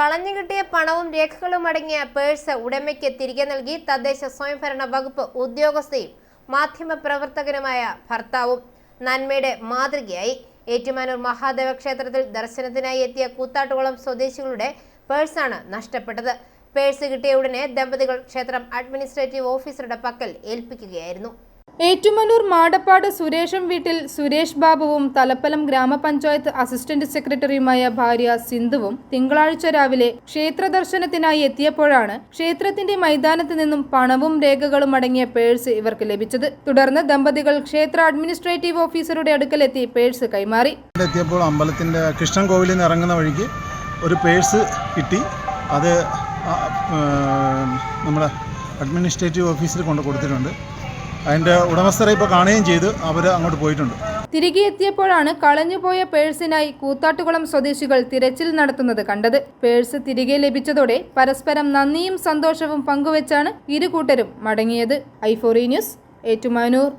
കളഞ്ഞുകിട്ടിയ പണവും രേഖകളും അടങ്ങിയ പേഴ്സ് ഉടമയ്ക്ക് തിരികെ നൽകി തദ്ദേശ സ്വയംഭരണ വകുപ്പ് ഉദ്യോഗസ്ഥയും മാധ്യമപ്രവർത്തകനുമായ ഭർത്താവും നന്മയുടെ മാതൃകയായി. ഏറ്റുമാനൂർ മഹാദേവ ക്ഷേത്രത്തിൽ ദർശനത്തിനായി എത്തിയ കൂത്താട്ടുകുളം സ്വദേശികളുടെ പേഴ്സാണ് നഷ്ടപ്പെട്ടത്. പേഴ്സ് കിട്ടിയ ഉടനെ ദമ്പതികൾ ക്ഷേത്രം അഡ്മിനിസ്ട്രേറ്റീവ് ഓഫീസറുടെ പക്കൽ ഏൽപ്പിക്കുകയായിരുന്നു. ഏറ്റുമാനൂർ മാടപ്പാട് സുരേഷം വീട്ടിൽ സുരേഷ് ബാബുവും തലപ്പലം ഗ്രാമപഞ്ചായത്ത് അസിസ്റ്റന്റ് സെക്രട്ടറിയുമായ ഭാര്യ സിന്ധുവും തിങ്കളാഴ്ച രാവിലെ ക്ഷേത്ര ദർശനത്തിനായി എത്തിയപ്പോഴാണ് ക്ഷേത്രത്തിന്റെ മൈതാനത്ത് നിന്നും പണവും രേഖകളും അടങ്ങിയ പേഴ്സ് ഇവർക്ക് ലഭിച്ചത്. തുടർന്ന് ദമ്പതികൾ ക്ഷേത്ര അഡ്മിനിസ്ട്രേറ്റീവ് ഓഫീസറുടെ അടുക്കലെത്തി പേഴ്സ് കൈമാറി. എത്തിയപ്പോൾ അമ്പലത്തിന്റെ കൃഷ്ണൻ കോവിലിൽ നിന്ന് ഇറങ്ങുന്ന വഴിക്ക് ഒരു പേഴ്സ് കിട്ടി. അത് നമ്മുടെ അഡ്മിനിസ്ട്രേറ്റീവ് ഓഫീസിൽ കൊണ്ട് കൊടുത്തിട്ടുണ്ട്. അതിന്റെ ഉടമസ്ഥരെ ഇപ്പോൾ കാണുകയും ചെയ്ത് അവർ അങ്ങോട്ട് പോയിട്ടുണ്ട്. തിരികെ എത്തിയപ്പോഴാണ് കളഞ്ഞുപോയ പേഴ്സിനായി കൂത്താട്ടുകുളം സ്വദേശികൾ തിരച്ചിൽ നടത്തുന്നത് കണ്ടത്. പേഴ്സ് തിരികെ ലഭിച്ചതോടെ പരസ്പരം നന്ദിയും സന്തോഷവും പങ്കുവച്ചാണ് ഇരു കൂട്ടരും മടങ്ങിയത്. ഐഫോറി ന്യൂസ് ഏറ്റുമാനൂർ.